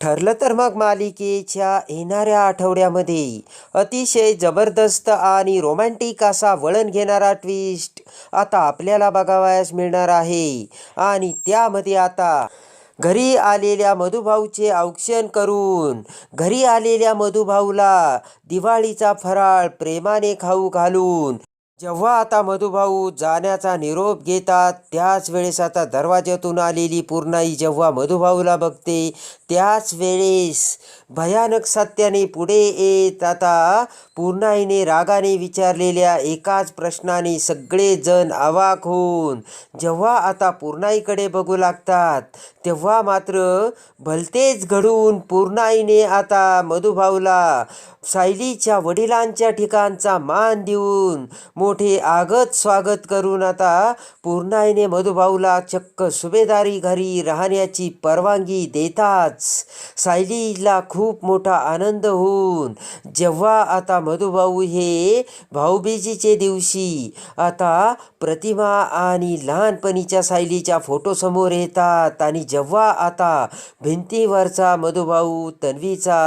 ठरलं तर मग मालिकेच्या येणाऱ्या आठवड्यामध्ये अतिशय जबरदस्त आणि रोमॅन्टिक असा वळण घेणारा ट्विस्ट आता आपल्याला बघावयास मिळणार आहे. आणि त्यामध्ये आता घरी आलेल्या मधुभाऊचे औक्षण करून घरी आलेल्या मधुभाऊला दिवाळीचा फराळ प्रेमाने खाऊ घालून जेव्हा आता मधुभाऊ जाण्याचा निरोप घेतात त्याच वेळेस आता दरवाज्यातून आलेली पूर्णाई जेव्हा मधुभाऊला बघते त्याच वेळेस भयानक सत्याने पुढे येत आता पूर्णाईने रागाने विचारलेल्या एकाच प्रश्नाने सगळेजण आवाक होऊन जेव्हा आता पूर्णाईकडे बघू लागतात तेव्हा मात्र भलतेच घडून पूर्णाईने आता मधुभाऊला सायलीच्या वडिलांच्या ठिकाणचा मान देऊन मोठे आगत स्वागत करून आता पूर्णाईने मधुभाऊला चक्क सुभेदारी घरी राहण्याची परवानगी देताच सायलीला खूप मोठा आनंद होऊन जेव्हा आता मधुभाऊ हे भाऊबीजीचे दिवशी आता प्रतिमा आणि लहानपणीच्या सायलीच्या फोटोसमोर येतात आणि जेव्हा आता भिंतीवरचा मधुभाऊ तन्वीचा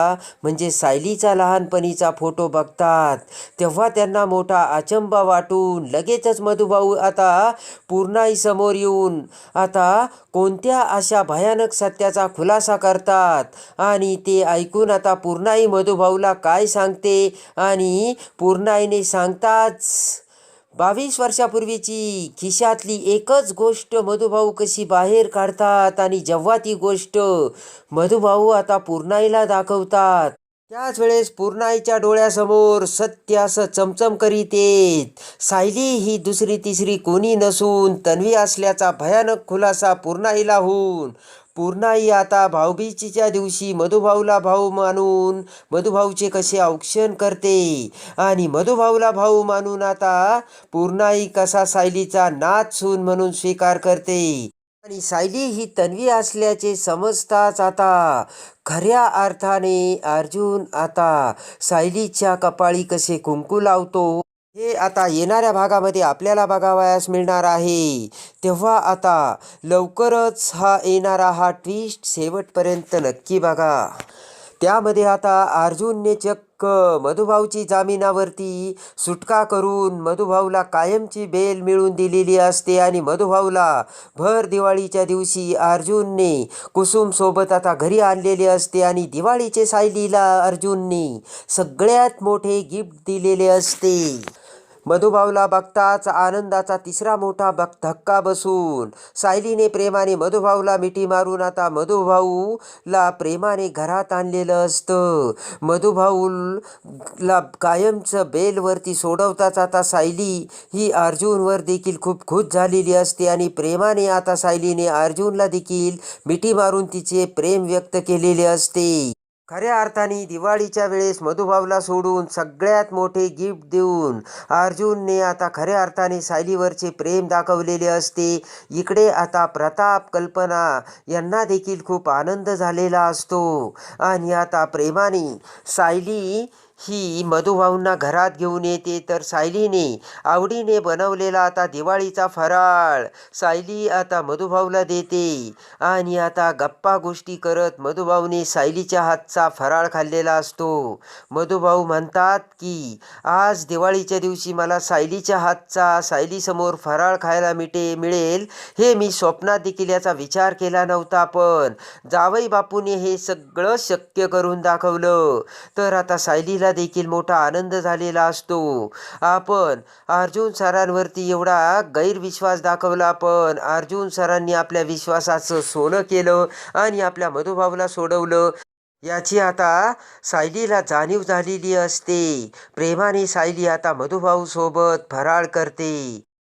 म्हणजे सायलीचा लहानपणीचा फोटो बघतात तेव्हा त्यांना मोठा अचंबा वाटून लगेचच मधुभाऊ आता पूर्णाई समोर येऊन आता कोणत्या अशा भयानक सत्याचा खुलासा करतात आणि ते ऐकून आता पूर्णाई मधुभाऊला काय सांगते आणि पूर्णाईने सांगताच बावीस वर्षापूर्वीची खिशातली एकच गोष्ट मधुभाऊ कशी बाहेर काढतात आणि जेव्हा ती गोष्ट मधुभाऊ आता पूर्णाईला दाखवतात त्याच वेळेस पूर्णाईच्या डोळ्यासमोर सत्य असं चमचम करीत येत. सायली ही दुसरी तिसरी कोणी नसून तन्वी असल्याचा भयानक खुलासा पूर्णाईला होऊन पूर्णाई आता भाऊबीजीच्या दिवशी मधुभाऊला भाऊ मानून मधुभाऊचे कसे औक्षण करते? आणि मधुभाऊला भाऊ मानून आता पूर्णाई कसा सायलीचा नाच सून म्हणून स्वीकार करते? आणि सायली ही तन्वी असल्याचे समजताच आता खऱ्या अर्थाने अर्जुन आता सायलीच्या कपाळी कसे कुंकू लावतो? हे आता येणाऱ्या भागामध्ये आपल्याला बघावयास मिळणार आहे. तेव्हा आता लवकरच हा येणारा हा ट्विस्ट शेवटपर्यंत नक्की बघा. त्यामध्ये आता अर्जुनने चक्क मधुभाऊची जामिनावरती सुटका करून मधुभाऊला कायमची बेल मिळून दिलेली असते आणि मधुभाऊला भर दिवाळीच्या दिवशी अर्जुनने कुसुमसोबत आता घरी आणलेले असते आणि दिवाळीचे सायलीला अर्जुनने सगळ्यात मोठे गिफ्ट दिलेले असते. मधुभाऊला बघताच आनंदाचा तिसरा मोठा बक धक्का बसून. सायलीने प्रेमाने मधुभाऊला मिठी मारून आता मधुभाऊला प्रेमाने घरात आणलेलं असतं. मधुभाऊला कायमचं बेलवरती सोडवताच आता सायली ही अर्जुनवर देखील खूप खुश झालेली असते आणि प्रेमाने आता सायलीने अर्जुनला देखील मिठी मारून तिचे प्रेम व्यक्त केलेले असते. खऱ्या अर्थाने दिवाळीच्या वेळेस मधुभावला सोडून सगळ्यात मोठे गिफ्ट देऊन अर्जुनने आता खऱ्या अर्थाने सायलीवरचे प्रेम दाखवलेले असते. इकडे आता प्रताप कल्पना यांना देखील खूप आनंद झालेला असतो. आणि आता प्रेमाने सायली ही मधुभाऊंना घरात घेऊन येते तर सायलीने आवडीने बनवलेला आता दिवाळीचा फराळ. सायली आता मधुभाऊला देते आणि आता गप्पा गोष्टी करत मधुभाऊने सायलीच्या हातचा फराळ खाल्लेला असतो. मधुभाऊ म्हणतात की आज दिवाळीच्या दिवशी मला सायलीच्या हातचा सायलीसमोर फराळ खायला मिटे मिळेल? हे मी स्वप्नात देखील याचा विचार केला नव्हता पण जावई बापूने हे सगळं शक्य करून दाखवलं. तर आता सायलीला देखील मोठा आनंद झालेला असतो. आपण अर्जुन सरांवरती एवढा गैरविश्वास दाखवला पण अर्जुन सरांनी आपल्या विश्वासाचं सोनं केलं आणि आपल्या मधुभाऊला सोडवलं. याची आता सायलीला जाणीव झालेली असते. प्रेमाने सायली आता मधुभाऊ सोबत फराळ करते.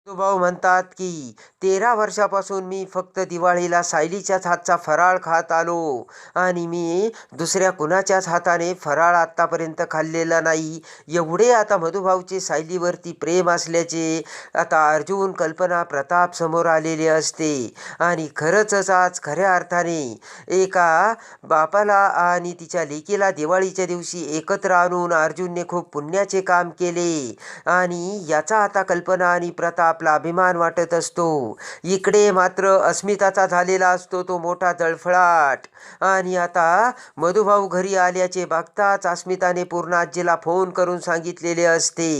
मधुभाऊ म्हणतात की तेरा वर्षापासून मी फक्त दिवाळीला सायलीच्याच हातचा फराळ खात आलो. आणि मी दुसऱ्या कुणाच्याच हाताने फराळ आत्तापर्यंत खाल्लेला नाही. एवढे आता मधुभाऊचे सायलीवरती प्रेम असल्याचे आता अर्जुन कल्पना प्रताप समोर आलेले असते. आणि खरंचच आज खऱ्या अर्थाने एका बापाला आणि तिच्या लेकीला दिवाळीच्या दिवशी एकत्र आणून अर्जुनने खूप पुण्याचे काम केले. आणि याचा आता कल्पना आणि प्रतापला अभिमान वाटत असतो. इकडे मात्र अस्मिताचा झालेला असतो तो मोठा जळफळाट. आणि आता मधुभाऊ घरी आल्याचे बघताच अस्मिताने पूर्ण आजीला फोन करून सांगितलेले असते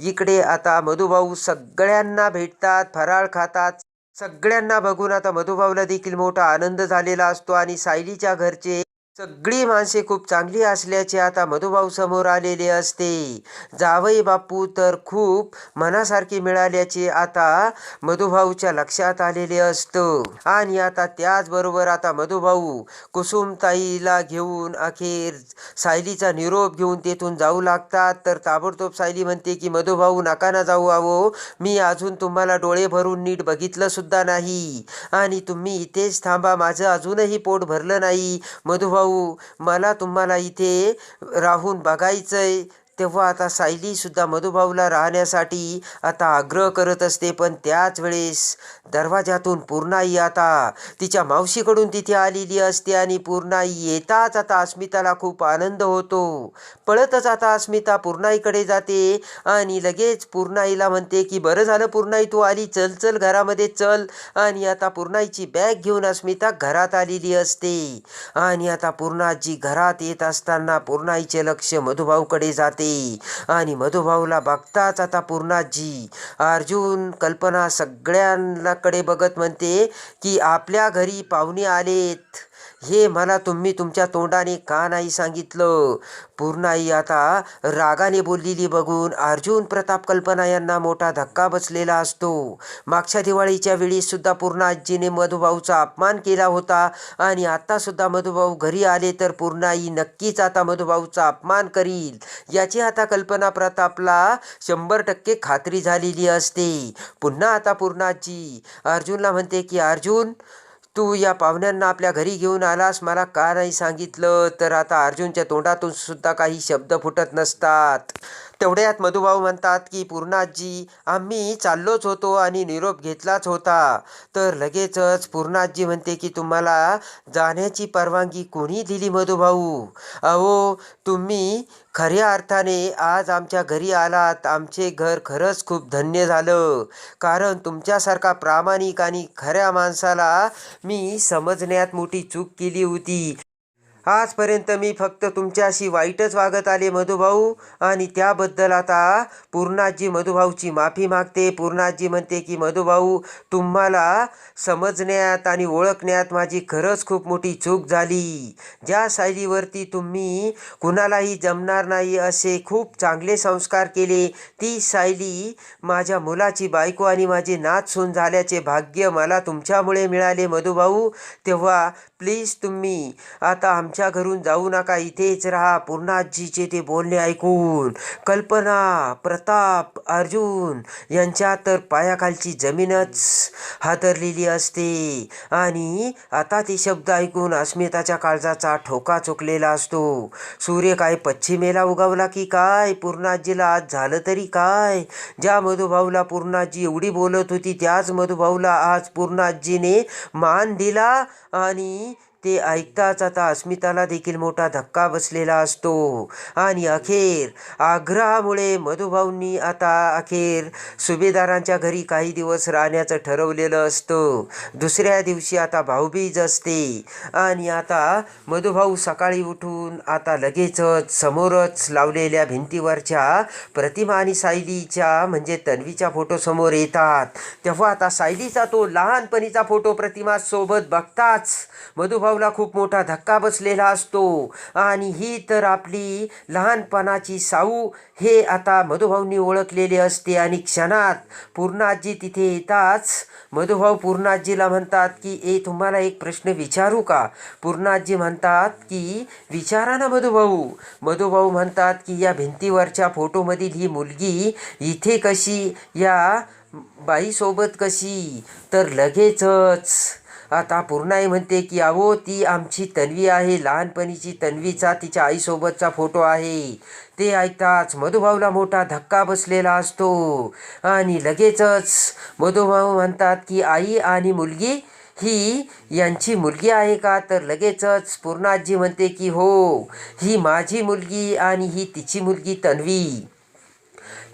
इकडे आता मधुभाऊ सगळ्यांना भेटतात फराळ खातात. सगळ्यांना बघून आता मधुभाऊला देखील मोठा आनंद झालेला असतो आणि सायलीच्या घरचे सगळी माणसे खूप चांगली असल्याचे आता मधुभाऊ समोर आलेले असते. जावई बापू तर खूप मनासारखे मिळाल्याचे आता मधुभाऊच्या लक्षात आलेले असतं. आणि आता त्याचबरोबर आता मधुभाऊ कुसुमताईला घेऊन अखेर सायलीचा निरोप घेऊन तेथून जाऊ लागतात. तर ताबडतोब सायली म्हणते की मधुभाऊ नका ना जाऊ आवो मी अजून तुम्हाला डोळे भरून नीट बघितलं सुद्धा नाही. आणि तुम्ही इथेच थांबा. माझं अजूनही पोट भरलं नाही. मधुभाऊ मला तुम्हाला इथे राहून बघायचंय. तेव्हा आता सायलीसुद्धा मधुभाऊला राहण्यासाठी आता आग्रह करत असते पण त्याच वेळेस दरवाजातून पूर्णाई आता तिच्या मावशीकडून तिथे आलेली असते आणि पूर्णाई येताच आता अस्मिताला खूप आनंद होतो. पळतच आता अस्मिता पूर्णाईकडे जाते आणि लगेच पूर्णाईला म्हणते की बरं झालं पूर्णाई तू आली चल चल घरामध्ये चल. आणि आता पूर्णाईची बॅग घेऊन अस्मिता घरात आलेली असते. आणि आता पूर्णाजी घरात येत असताना पूर्णाईचे लक्ष मधुभाऊकडे जाते. आणि मधुभाऊला बघताच आता पूर्णाजी अर्जुन कल्पना सगळ्यांकडे बघत म्हणते की आपल्या घरी पाहुणे आलेत. हे मला तुम्ही तुमच्या तोंडाने का नाही सांगितलं? पूर्णाई आता रागाने बोललेली बघून अर्जुन प्रताप कल्पना यांना मोठा धक्का बसलेला असतो. मागच्या दिवाळीच्या वेळी सुद्धा पूर्णाजीने मधुभाऊचा अपमान केला होता आणि आत्तासुद्धा मधुभाऊ घरी आले तर पूर्णाई नक्कीच आता मधुभाऊचा अपमान करील. याची आता कल्पना प्रतापला शंभर टक्के खात्री झालेली असते. पुन्हा आता पूर्णाजी अर्जुनला म्हणते की अर्जुन तू या पाहुण्यांना आपल्या घरी घेऊन आलास मला का नाही सांगितलं? तर आता अर्जुनच्या तोंडातून सुद्धा काही शब्द फुटत नसतात. तेवढ्यात मधुभाऊ म्हणतात की पूर्णाजी आम्ही चाललोच होतो आणि निरोप घेतलाच होता. तर लगेचच पूर्णाजी म्हणते की तुम्हाला जाण्याची परवानगी कोणी दिली मधुभाऊ? अहो तुम्ही खऱ्या अर्थाने आज आमच्या घरी आलात. आमचे घर खरंच खूप धन्य झालं. कारण तुमच्यासारखा प्रामाणिक आणि खऱ्या माणसाला मी समजण्यात मोठी चूक केली होती. आजपर्यंत मी फक्त तुमच्याशी वाईटच वागत आले मधुभाऊ. आणि त्याबद्दल आता पूर्णाजी मधुभाऊची माफी मागते. पूर्णाजी म्हणते की मधुभाऊ तुम्हाला समजण्यात आणि ओळखण्यात माझी खरंच खूप मोठी चूक झाली. ज्या शैलीवरती तुम्ही कुणालाही जमणार नाही असे खूप चांगले संस्कार केले ती सायली माझ्या मुलाची बायको आणि माझी नातसून झाल्याचे भाग्य मला तुमच्यामुळे मिळाले मधुभाऊ. तेव्हा प्लीज तुम्ही आता आमच्या घरून जाऊ नका इथेच राहा. पूर्णाजीचे ते बोलणे ऐकून कल्पना प्रताप अर्जुन यांच्या तर पायाखालची जमीनच हादरलेली असते. आणि आता ते शब्द ऐकून अस्मिताच्या काळजाचा ठोका चुकलेला असतो. सूर्य काय पश्चिमेला उगवला की काय? पूर्णाजीला आज झालं तरी काय? ज्या मधुभाऊला पूर्णाजी एवढी बोलत होती त्याच मधुभाऊला आज पूर्णाजीने मान दिला आणि ते ऐकताच आता अस्मिताला देखील मोठा धक्का बसलेला असतो. आणि अखेर आग्रहामुळे मधुभाऊंनी आता अखेर सुभेदारांच्या घरी काही दिवस राहण्याचं ठरवलेलं असतं. दुसऱ्या दिवशी आता भाऊबीज असते. आणि आता मधुभाऊ सकाळी उठून आता लगेचच समोरच लावलेल्या भिंतीवरच्या प्रतिमा आणि सायलीच्या म्हणजे तन्वीच्या फोटोसमोर येतात. तेव्हा आता सायलीचा तो लहानपणीचा फोटो प्रतिमा सोबत बघताच मधुभाऊला खूप मोठा धक्का बसलेला असतो. आणि ही तर आपली लहानपणाची साऊ हे आता मधुभाऊंनी ओळखलेले असते. आणि क्षणात पूर्णाजी तिथे येताच मधुभाऊ पूर्णाजीला म्हणतात की ए तुम्हाला एक प्रश्न विचारू का? पूर्णाजी म्हणतात की विचारा ना मधुभाऊ. मधुभाऊ म्हणतात की या भिंतीवरच्या फोटोमधील ही मुलगी इथे कशी? या बाईसोबत कशी? तर लगेचच आता पूर्णाई म्हणते की अहो ती आमची तन्वी आहे. लहानपणीची तन्वीचा तिच्या आईसोबतचा फोटो आहे. ते ऐकताच मधुभाऊला मोठा धक्का बसलेला असतो. आणि लगेचच मधुभाऊ म्हणतात की आई आणि मुलगी? ही यांची मुलगी आहे का? तर लगेचच पूर्णाजी म्हणते की हो ही माझी मुलगी आणि ही तिची मुलगी तन्वी.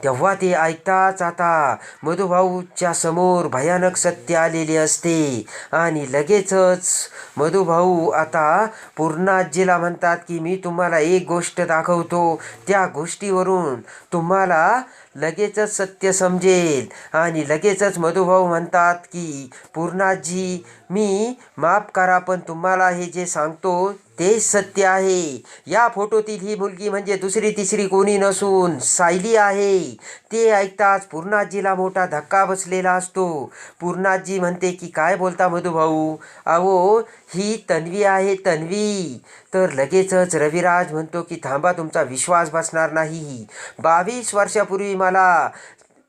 तेव्हा ते ऐकताच आता मधुभाऊच्या समोर भयानक सत्य आलेले असते. आणि लगेचच मधुभाऊ आता पूर्णाजीला म्हणतात की मी तुम्हाला एक गोष्ट दाखवतो. त्या गोष्टीवरून तुम्हाला लगेचच सत्य समजेल. आणि लगेचच मधुभाऊ म्हणतात की पूर्णाजी मी माफ करा पण तुम्हाला हे जे सांगतो तेच सत्य आहे. या फोटोतील ही मुलगी म्हणजे दुसरी तिसरी कोणी नसून सायली आहे. ते ऐकताच पूर्णाजीला मोठा धक्का बसलेला असतो. पूर्णाजी म्हणते की काय बोलता मधुभाऊ? अहो ही तन्वी आहे तन्वी. तर लगेचच रविराज म्हणतो की थांबा तुमचा विश्वास बसणार नाही. बावीस वर्षापूर्वी मला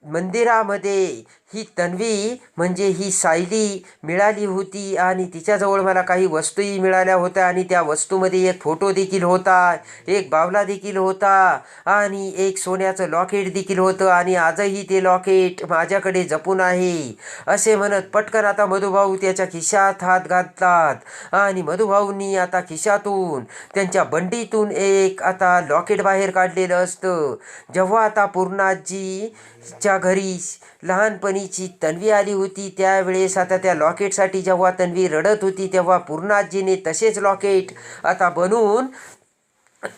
मंदिरामध्ये ही तन्वी म्हणजे ही सायली मिळाली होती आणि तिच्याजवळ मला काही वस्तूही मिळाल्या होत्या आणि त्या वस्तूमध्ये एक फोटो देखील होता एक बावला देखील होता आणि एक सोन्याचं लॉकेट देखील होतं आणि आजही ते लॉकेट माझ्याकडे जपून आहे. असे म्हणत पटकन आता मधुभाऊ त्याच्या खिशात हात घालतात आणि मधुभाऊंनी आता खिशातून त्यांच्या बंडीतून एक आता लॉकेट बाहेर काढलेलं असतं. जेव्हा आता पूर्णाजीच्या घरी लहानपणीची तन्वी आली होती त्यावेळेस आता त्या लॉकेटसाठी जेव्हा तन्वी रडत होती तेव्हा पूर्णाजीने तसेच लॉकेट आता बनवून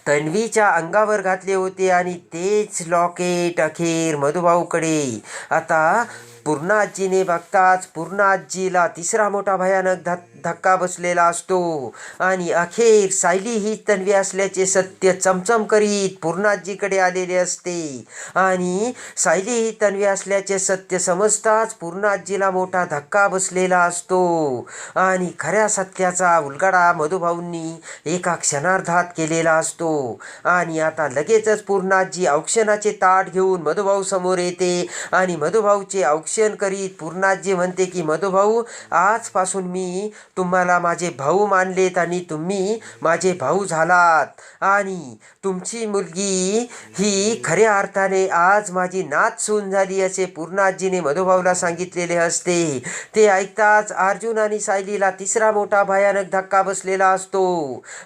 तन्वीच्या अंगावर घातले होते आणि तेच लॉकेट अखेर मधुभाऊकडे. आता पूर्णाजीने बघताच पूर्णाजीला तिसरा मोठा भयानक ध धक्का बसलेला असतो. आणि अखेर सायली ही तन्वी असल्याचे सत्य चमचम करीत पूर्णाजीकडे आलेले असते. आणि सायली ही तन्वी असल्याचे सत्य समजताच पूर्णाजीला मोठा धक्का बसलेला असतो. आणि खऱ्या सत्याचा उलगडा मधुभाऊंनी एका क्षणार्धात केलेला असतो. आणि आता लगेचच पूर्णाजी औक्षणाचे ताट घेऊन मधुभाऊ समोर येते. आणि मधुभाऊचे औक्ष भक्षण करीत. पूर्णाजी म्हणते की मधुभाऊ आजपासून मी तुम्हाला माझे भाऊ मानलेत आणि तुम्ही माझे भाऊ झालात. आणि तुमची मुलगी ही खऱ्या अर्थाने आज माझी नाच सून झाली असे पूर्णाजीने मधुभाऊला सांगितलेले असते. ते ऐकताच अर्जुन आणि सायलीला तिसरा मोठा भयानक धक्का बसलेला असतो.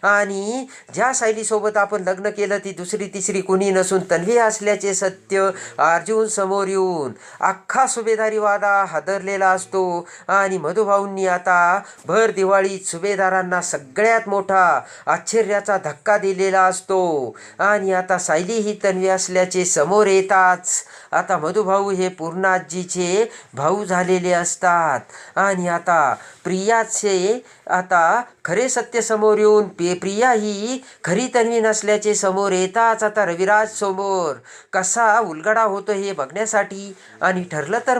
आणि ज्या सायलीसोबत आपण लग्न केलं ती दुसरी तिसरी कुणी नसून तन्वी असल्याचे सत्य अर्जुन समोर येऊन अख्खा सुबे वादा हादरलेला असतो. आणि मधुभाऊंनी आता भर दिवाळीत सुभेदारांना सगळ्यात मोठा आश्चर्याचा धक्का दिलेला असतो. आणि आता सायली ही तन्वी असल्याचे समोर येताच आता मधुभाऊ हे पूर्णाजीचे भाऊ झालेले असतात. आणि आता प्रियाचे आता खरे सत्य समोर येऊन पे प्रिया ही खरी तन्वी नसल्याचे समोर येताच आता रविराज समोर कसा उलगडा होतो हे बघण्यासाठी आणि ठरलं तर